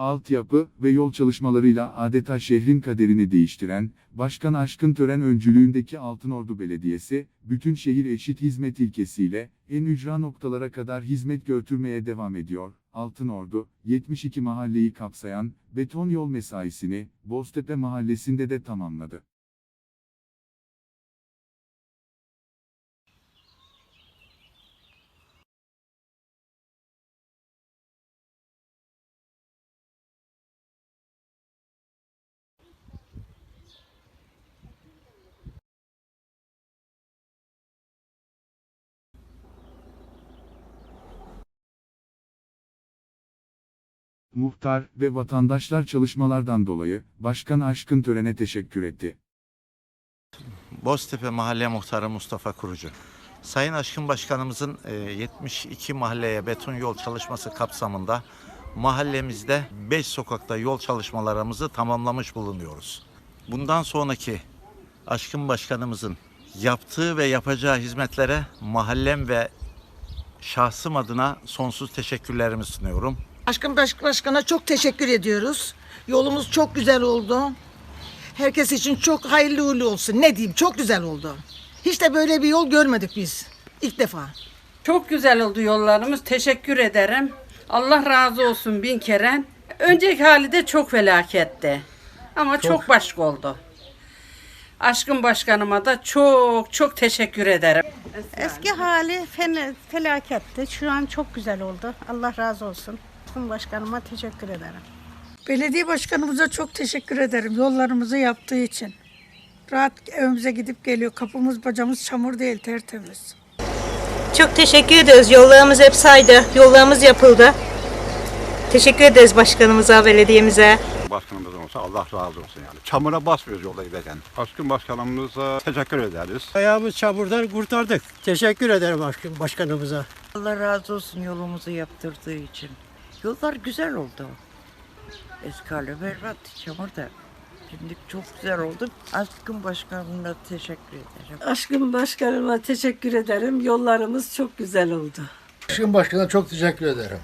altyapı ve yol çalışmalarıyla adeta şehrin kaderini değiştiren, Başkan Aşkın Tören öncülüğündeki Altınordu Belediyesi, bütün şehir eşit hizmet ilkesiyle, en ücra noktalara kadar hizmet götürmeye devam ediyor. Altınordu, 72 mahalleyi kapsayan, beton yol mesaisini, Boztepe mahallesinde de tamamladı. Muhtar ve vatandaşlar çalışmalardan dolayı, Başkan Aşkın Tören'e teşekkür etti. Boztepe Mahalle Muhtarı Mustafa Kurucu. Sayın Aşkın Başkanımızın e, 72 mahalleye beton yol çalışması kapsamında mahallemizde 5 sokakta yol çalışmalarımızı tamamlamış bulunuyoruz. Bundan sonraki Aşkın Başkanımızın yaptığı ve yapacağı hizmetlere mahallem ve şahsım adına sonsuz teşekkürlerimi sunuyorum. Aşkın Baş- Başkan'a çok teşekkür ediyoruz. Yolumuz çok güzel oldu. Herkes için çok hayırlı uğurlu olsun. Ne diyeyim çok güzel oldu. Hiç de böyle bir yol görmedik biz. İlk defa. Çok güzel oldu yollarımız. Teşekkür ederim. Allah razı olsun bin kere. Önceki hali de çok felaketti. Ama çok, başka oldu. Aşkın başkanıma da çok çok teşekkür ederim. Eski hali fen- felaketti. Şu an çok güzel oldu. Allah razı olsun. Tüm başkanıma teşekkür ederim. Belediye başkanımıza çok teşekkür ederim yollarımızı yaptığı için. Rahat evimize gidip geliyor. Kapımız bacamız çamur değil tertemiz. Çok teşekkür ederiz. Yollarımız hep saydı. Yollarımız yapıldı. Teşekkür ederiz başkanımıza, belediyemize. Başkanımız olsa Allah razı olsun yani. Çamura basmıyoruz yolda giderken. Aşkın başkanımıza teşekkür ederiz. Ayağımız çamurdan kurtardık. Teşekkür ederim aşkım başkanımıza. Allah razı olsun yolumuzu yaptırdığı için. Yollar güzel oldu. Eski hali berbat, çamur da. Şimdi çok güzel oldu. Aşkın başkanına teşekkür ederim. Aşkın başkanıma teşekkür ederim. Yollarımız çok güzel oldu. Aşkın başkana çok teşekkür ederim.